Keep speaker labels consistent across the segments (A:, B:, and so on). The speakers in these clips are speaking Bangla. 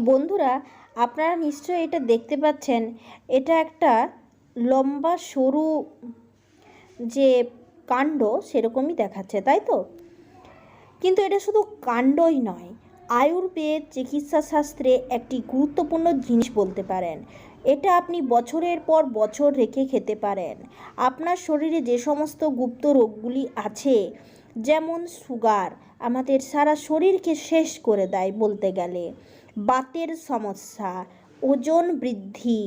A: বন্ধুরা, আপনারা নিশ্চয়ই এটা দেখতে পাচ্ছেন। এটা একটা লম্বা, সরু যে কাণ্ড সেরকমই দেখাচ্ছে, তাই তো? কিন্তু এটা শুধু কাণ্ডই নয়, আয়ুর্বেদ চিকিৎসা শাস্ত্রে একটি গুরুত্বপূর্ণ জিনিস বলতে পারেন। এটা আপনি বছরের পর বছর রেখে খেতে পারেন। আপনার শরীরে যে সমস্ত গুপ্ত রোগগুলি আছে, যেমন সুগার, আমাদের সারা শরীরকে শেষ করে দেয় বলতে গেলে। বাতের সমস্যা, ওজন বৃদ্ধি।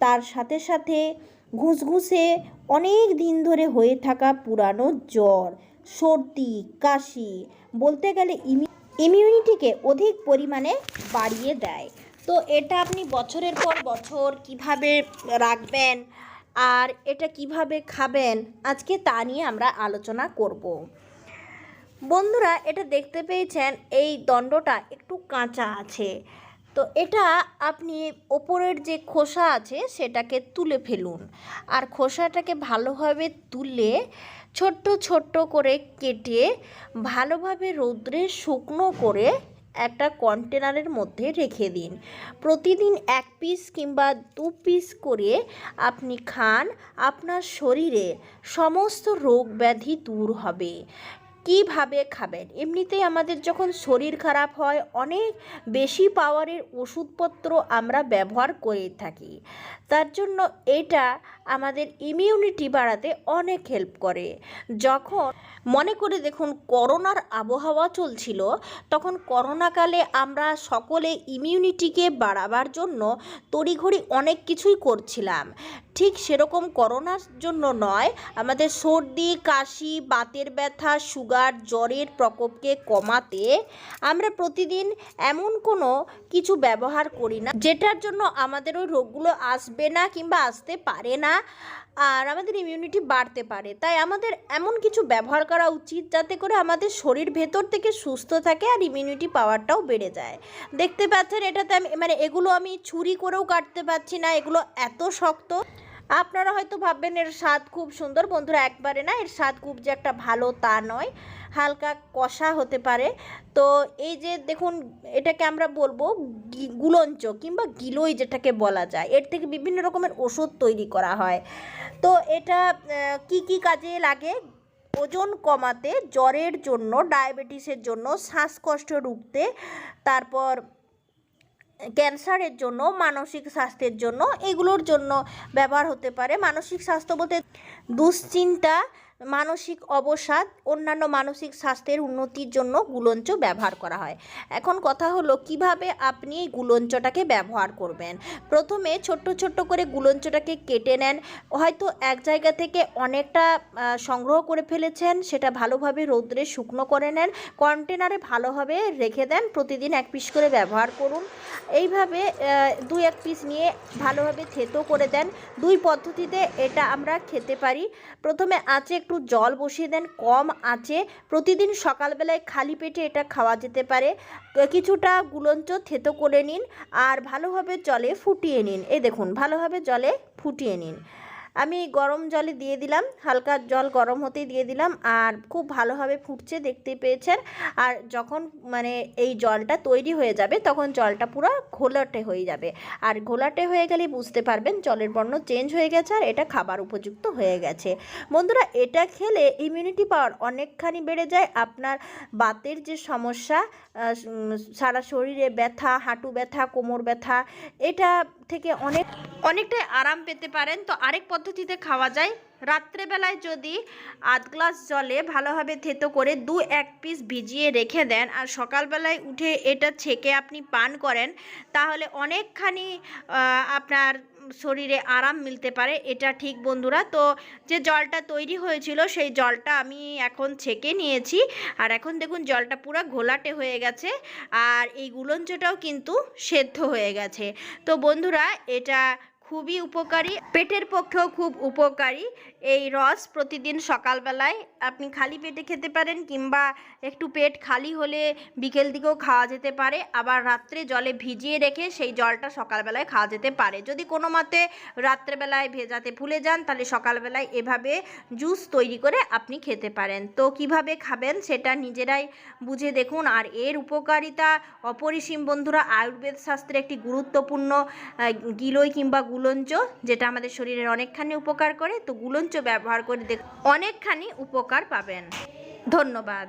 A: তার সাথে সাথে ঘুষঘুষে অনেক দিন ধরে হয়ে থাকা পুরানো জ্বর, সর্দি, কাশি বলতে গেলে ইমি ইমিউনিটিকে অধিক পরিমাণে বাড়িয়ে দেয়। তো এটা আপনি বছরের পর বছর কীভাবে রাখবেন আর এটা কীভাবে খাবেন, আজকে তা নিয়ে আমরা আলোচনা করব। বন্ধুরা, এটা দেখতে পেয়েছেন, এই দণ্ডটা একটু কাঁচা আছে। তো এটা আপনি ওপরের যে খোসা আছে, সেটাকে তুলে ফেলুন। আর খোসাটাকে ভালোভাবে তুলে ছোট্ট ছোট্ট করে কেটে ভালোভাবে রৌদ্রে শুকনো করে একটা কন্টেনারের মধ্যে রেখে দিন। প্রতিদিন এক পিস কিংবা দু পিস করে আপনি খান, আপনার শরীরে সমস্ত রোগ ব্যাধি দূর হবে। কীভাবে খাবেন? এমনিতেই আমাদের যখন শরীর খারাপ হয়, অনেক বেশি পাওয়ারের ওষুধপত্র আমরা ব্যবহার করে থাকি। তার জন্য এটা আমাদের ইমিউনিটি বাড়াতে অনেক হেল্প করে। যখন মনে করে দেখুন, করোনার আবহাওয়া চলছিল, তখন করোনাকালে আমরা সকলে ইমিউনিটিকে বাড়াবার জন্য তড়িঘড়ি অনেক কিছুই করছিলাম। ঠিক সেরকম করোনার জন্য নয়, আমাদের সর্দি, কাশি, বাতের ব্যথা সুগার জ্বরের প্রকোপকে কমাতে আমরা প্রতিদিন এমন কোনো কিছু ব্যবহার করি না, যেটার জন্য আমাদের ওই রোগগুলো আসবে না কিংবা আসতে পারে না আর আমাদের ইমিউনিটি বাড়তে পারে। তাই আমাদের এমন কিছু ব্যবহার করা উচিত যাতে করে আমাদের শরীর ভেতর থেকে সুস্থ থাকে আর ইমিউনিটি পাওয়ারটাও বেড়ে যায়। দেখতে পাচ্ছেন এটাতে আমি মানে এগুলো আমি ছুরি করেও কাটতে পারছি না, এগুলো এত শক্ত। আপনারা হয়তো ভাববেন, এর স্বাদ খুব সুন্দর। বন্ধুরা, একবারে না, এর স্বাদ খুব যে একটা ভালো তা নয়। হালকা কষা হতে পারে। তো এই যে দেখুন, এটাকে আমরা বলব গুলঞ্চ কিংবা গিলোই যেটাকে বলা যায়। এর থেকে বিভিন্ন রকমের ওষুধ তৈরি করা হয়। তো এটা কি কি কাজে লাগে? ওজন কমাতে, জ্বরের জন্য, ডায়াবেটিসের জন্য, শ্বাসকষ্ট রুখতে, তারপর ক্যান্সারের জন্য মানসিক স্বাস্থ্যের জন্য এগুলোর জন্য ব্যবহার হতে পারে। মানসিক স্বাস্থ্য বলতে দুশ্চিন্তা মানসিক অবসাদ, অন্যান্য মানসিক স্বাস্থ্যের উন্নতির জন্য গুলঞ্চ ব্যবহার করা হয়। এখন কথা হলো, কীভাবে আপনি এই গুলঞ্চটাকে ব্যবহার করবেন? প্রথমে ছোট্ট ছোট্ট করে গুলঞ্চটাকে কেটে নেন। হয়তো এক জায়গা থেকে অনেকটা সংগ্রহ করে ফেলেছেন, সেটা ভালোভাবে রৌদ্রে শুকনো করে নেন। কন্টেনারে ভালোভাবে রেখে দেন, প্রতিদিন এক পিস করে ব্যবহার করুন। এইভাবে দুই এক পিস নিয়ে ভালোভাবে থেতো করে দেন। দুই পদ্ধতিতে এটা আমরা খেতে পারি। প্রথমে আঁচে একটু জল বসিয়ে দেন, কম আঁচে। প্রতিদিন সকালবেলায় খালি পেটে এটা খাওয়া যেতে পারে। কিছুটা গুলঞ্চ থেতো করে নিন আর ভালোভাবে জলে ফুটিয়ে নিন। এ দেখুন, ভালোভাবে জলে ফুটিয়ে নিন। আমি গরম জলে দিয়ে দিলাম, হালকা জল গরম হতেই দিয়ে দিলাম, আর খুব ভালোভাবে ফুটছে দেখতে পেয়েছেন। আর যখন মানে এই জলটা তৈরি হয়ে যাবে, তখন জলটা পুরো ঘোলাটে হয়ে যাবে। আর ঘোলাটে হয়ে গেলেই বুঝতে পারবেন জলের বর্ণ চেঞ্জ হয়ে গেছে আর এটা খাবার উপযুক্ত হয়ে গেছে। বন্ধুরা, এটা খেলে ইমিউনিটি পাওয়ার অনেকখানি বেড়ে যায়। আপনার বাতের যে সমস্যা সারা শরীরে ব্যথা, হাঁটু ব্যথা, কোমর ব্যথা, এটা থেকে অনেক অনেকটাই আরাম পেতে পারেন। তো আরেক পদ্ধতিতে খাওয়া যায়। রাত্রেবেলায় যদি আধ গ্লাস জলে ভালোভাবে থেতো করে দু এক পিস ভিজিয়ে রেখে দেন আর সকালবেলায় উঠে এটা ছেঁকে আপনি পান করেন, তাহলে অনেকখানি আপনার শরীরে আরাম মিলতে পারে, এটা ঠিক বন্ধুরা। তো যে জলটা তৈরি হয়েছিল, সেই জলটা আমি এখন ছেঁকে নিয়েছি। আর এখন দেখুন, জলটা পুরো ঘোলাটে হয়ে গেছে। আর এই গুলঞ্চটাও কিন্তু সেদ্ধ হয়ে গেছে। তো বন্ধুরা, এটা খুবই উপকারী, পেটের পক্ষেও খুব উপকারী। এই রস প্রতিদিন সকালবেলায় আপনি খালি পেটে খেতে পারেন কিংবা একটু পেট খালি হলে বিকেল দিকেও খাওয়া যেতে পারে। আবার রাত্রে জলে ভিজিয়ে রেখে সেই জলটা সকালবেলায় খাওয়া যেতে পারে। যদি কোনো মতে রাত্রেবেলায় ভেজাতে ভুলে যান, তাহলে সকালবেলায় এভাবে জুস তৈরি করে আপনি খেতে পারেন। তো কীভাবে খাবেন সেটা নিজেরাই বুঝে দেখুন। আর এর উপকারিতা অপরিসীম বন্ধুরা আয়ুর্বেদ শাস্ত্রে একটি গুরুত্বপূর্ণ গিলই কিংবা গুলঞ্চ, যেটা আমাদের শরীরের অনেকখানি উপকার করে, তো গুলঞ্চ ব্যবহার করে দেখ অনেকখানি উপকার পাবেন। ধন্যবাদ।